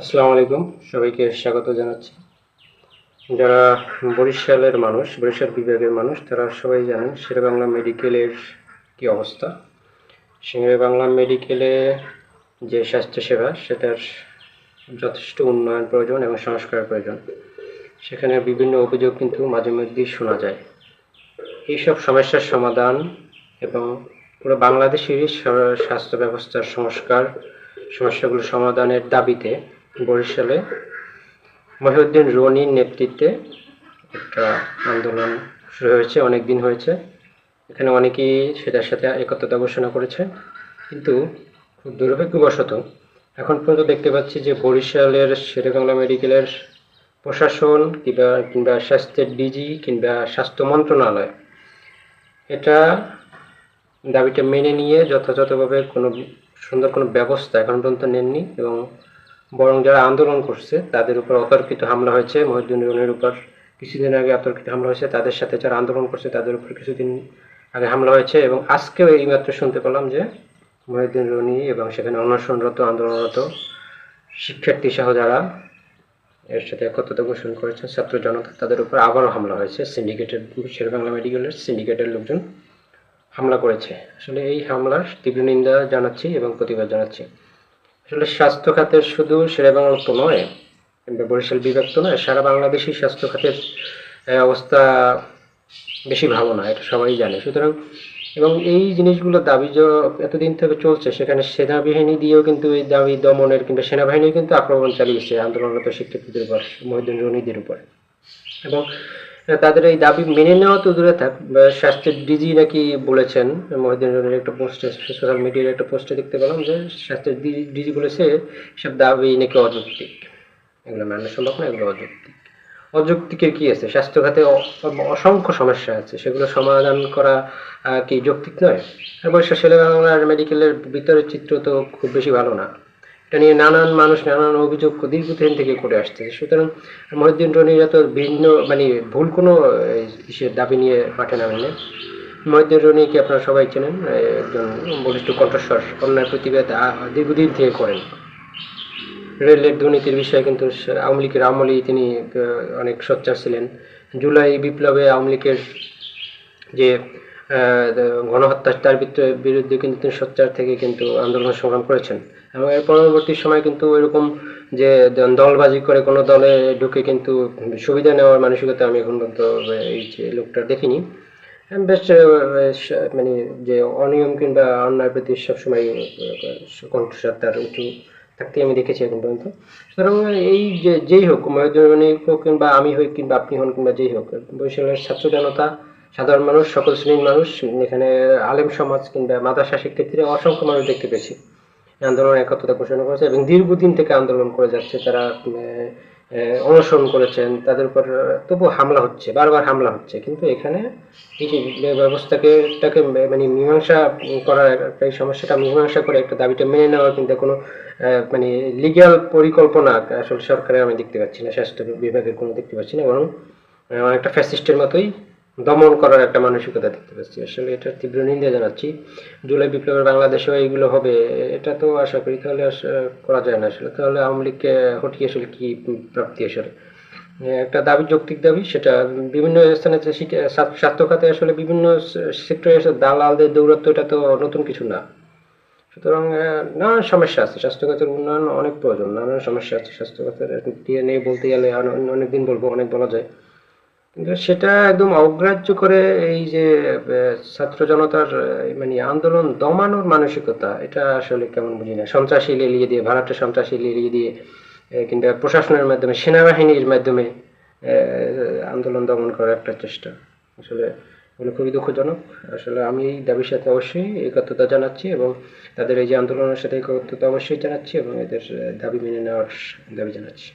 আসসালামু আলাইকুম। সবাইকে স্বাগত জানাচ্ছি। যারা বরিশালের মানুষ, বরিশাল বিভাগের মানুষ, তারা সবাই জানেন শেরেবাংলা মেডিকেলের কি অবস্থা। শেরেবাংলা মেডিকেলে যে স্বাস্থ্যসেবা, সেটার যথেষ্ট উন্নয়ন প্রয়োজন এবং সংস্কার প্রয়োজন। সেখানে বিভিন্ন অভিযোগ কিন্তু মাঝে মধ্যেই শোনা যায়। এইসব সমস্যার সমাধান এবং পুরো বাংলাদেশেরই স্বাস্থ্য ব্যবস্থার সংস্কার সমস্যাগুলো সমাধানের দাবিতে বরিশালে মহিউদ্দিন রনির নেতৃত্বে একটা আন্দোলন শুরু হয়েছে, অনেক দিন হয়েছে। এখানে অনেকেই সেটার সাথে একত্রতা ঘোষণা করেছে, কিন্তু খুব দুর্ভাগ্যবশত এখন পর্যন্ত দেখতে পাচ্ছি যে বরিশালের শেরেবাংলা মেডিকেলের প্রশাসন কিংবা কিংবা স্বাস্থ্যের ডিজি কিংবা স্বাস্থ্য মন্ত্রণালয় এটা দাবিটা মেনে নিয়ে যথাযথভাবে কোনো সুন্দর কোনো ব্যবস্থা এখন পর্যন্ত নেননি এবং বরং যারা আন্দোলন করছে, তাদের উপর অতর্কিত হামলা হয়েছে। মহিউদ্দিন রনির উপর কিছুদিন আগে অতর্কিত হামলা হয়েছে। তাদের সাথে যারা আন্দোলন করছে, তাদের উপর কিছুদিন আগে হামলা হয়েছে এবং আজকেও এইমাত্র শুনতে পেলাম যে মহিউদ্দিন রনি এবং সেখানে অনশনরত, আন্দোলনরত শিক্ষার্থী সহ যারা এর সাথে একত্রতা ঘোষণা করেছে ছাত্র জনতা, তাদের উপর আবারও হামলা হয়েছে। সিন্ডিকেটের শেরবাংলা মেডিকেলের সিন্ডিকেটের লোকজন হামলা করেছে। আসলে এই হামলার তীব্র নিন্দা জানাচ্ছি এবং প্রতিবাদ জানাচ্ছি। আসলে স্বাস্থ্য খাতের শুধু শেরেবাংলা তো নয়, কিংবা বরিশাল বিভাগ তো নয়, সারা বাংলাদেশই স্বাস্থ্য খাতের অবস্থা বেশি ভালো না এটা সবাই জানে। সুতরাং, এবং এই জিনিসগুলো দাবি যে এতদিন থেকে চলছে, সেখানে সেনাবাহিনী দিয়েও কিন্তু এই দাবি দমনের, কিংবা সেনাবাহিনীও কিন্তু আক্রমণ চালিয়েছে আন্দোলনরত শিক্ষার্থীদের উপর মহিউদ্দিন রনিদের উপর। এবং তাদের এই দাবি মেনে নেওয়া তো দূরে থাক। স্বাস্থ্যের ডিজি নাকি বলেছেন রনির একটা পোস্টে সোশ্যাল মিডিয়ার একটা পোস্টে দেখতে পেলাম যে স্বাস্থ্যের ডিজি বলেছে সব দাবি নাকি অযৌক্তিক? এগুলো মানা সম্ভব না, এগুলো অযৌক্তিক। অযৌক্তিকের কি আছে? স্বাস্থ্য খাতে অসংখ্য সমস্যা আছে। সেগুলো সমাধান করা কি যৌক্তিক নয়? তারপর অবশ্য শেরেবাংলার মেডিকেলের ভিতরের চিত্র তো খুব বেশি ভালো না। এটা নিয়ে নানান মানুষ নানান অভিযোগ দীর্ঘদিন থেকে করে আসছে সুতরাং মহিউদ্দিন রনির এত ভিন্ন মানে ভুল কোনো দাবি নিয়ে মাঠে নামেন না মহিউদ্দিন রনিকে আপনারা সবাই চেনেন, একজন বলিষ্ঠ কণ্ঠস্বর, অন্যায় প্রতিবাদ দীর্ঘদিন থেকে করেন। রেলের দুর্নীতির বিষয়ে কিন্তু আওয়ামী লীগের আমলেই তিনি অনেক সোচ্চার ছিলেন। জুলাই বিপ্লবে আওয়ামী লীগের যে গণহত্যা তার বিরুদ্ধে- কিন্তু তিনি সোচ্চার থেকে কিন্তু আন্দোলন সংগ্রাম করেছেন। এবং এর পরবর্তী সময় কিন্তু এরকম যে দলবাজি করে কোনো দলে ঢুকে কিন্তু সুবিধা নেওয়ার মানসিকতা আমি এখন পর্যন্ত এই যে লোকটা দেখিনি। বেশ মানে যে অনিয়ম কিংবা অন্যায় প্রতি সবসময় কণ্ঠস্বর তার উঁচু থাকতে আমি দেখেছি এখন পর্যন্ত। সুতরাং এই যে, যেই হোক মহিউদ্দিন হোক কিংবা আমি হই কিংবা আপনি হন কিংবা যেই হোক, বরিশালের ছাত্র জনতা সাধারণ মানুষ সকল শ্রেণির মানুষ এখানে আলেম সমাজ কিংবা মাদ্রাসা শিক্ষার্থীরা অসংখ্য মানুষ দেখতে পেয়েছি। আন্দোলন একত্রতা ঘোষণা করেছে এবং দীর্ঘদিন থেকে আন্দোলন করে যাচ্ছে তারা আহ, করেছেন তাদের উপর তবু হামলা হচ্ছে বারবার হামলা হচ্ছে। কিন্তু এখানে এই ব্যবস্থাকে টাকে মানে মীমাংসা করার একটা সমস্যাটা মীমাংসা করে একটা দাবিটা মেনে নেওয়ার কিন্তু কোনো মানে লিগ্যাল পরিকল্পনা আসলে সরকারের আমি দেখতে পাচ্ছি না স্বাস্থ্য বিভাগের কোনো দেখতে পাচ্ছি না বরং অনেকটা ফ্যাসিস্টের মতোই দমন করার একটা মানসিকতা দেখতে পাচ্ছি। আসলে এটা তীব্র নিন্দা জানাচ্ছি। জুলাই বিপ্লবের বাংলাদেশেও এইগুলো হবে, এটা তো আশা করি। তাহলে করা যায় না আসলে। তাহলে আওয়ামী লীগকে হটিয়ে আসলে কি প্রাপ্তি আসলে? একটা দাবি, যৌক্তিক দাবি, সেটা বিভিন্ন স্থানে স্বাস্থ্য খাতে আসলে বিভিন্ন সেক্টরে দালালদের দৌরত্ব এটা তো নতুন কিছু না। সুতরাং নানান সমস্যা আছে। স্বাস্থ্য খাতের উন্নয়ন অনেক প্রয়োজন। নানান সমস্যা আছে। স্বাস্থ্য খাতের নিয়ে বলতে গেলে অনেক দিন বলব, অনেক বলা যায়। সেটা একদম অগ্রাহ্য করে এই যে ছাত্র জনতার মানে আন্দোলন দমানোর মানসিকতা, এটা আসলে কেমন বুঝি না। সন্ত্রাসী লেলিয়ে দিয়ে ভাড়াটে সন্ত্রাসী লেলিয়ে দিয়ে কিংবা প্রশাসনের মাধ্যমে, সেনাবাহিনীর মাধ্যমে আন্দোলন দমন করার একটা চেষ্টা। আসলে এগুলো খুবই দুঃখজনক। আসলে আমি এই দাবির সাথে অবশ্যই একত্রতা জানাচ্ছি এবং তাদের এই যে আন্দোলনের সাথে একত্রতা অবশ্যই জানাচ্ছি এবং এদের দাবি মেনে নেওয়ার দাবি জানাচ্ছি।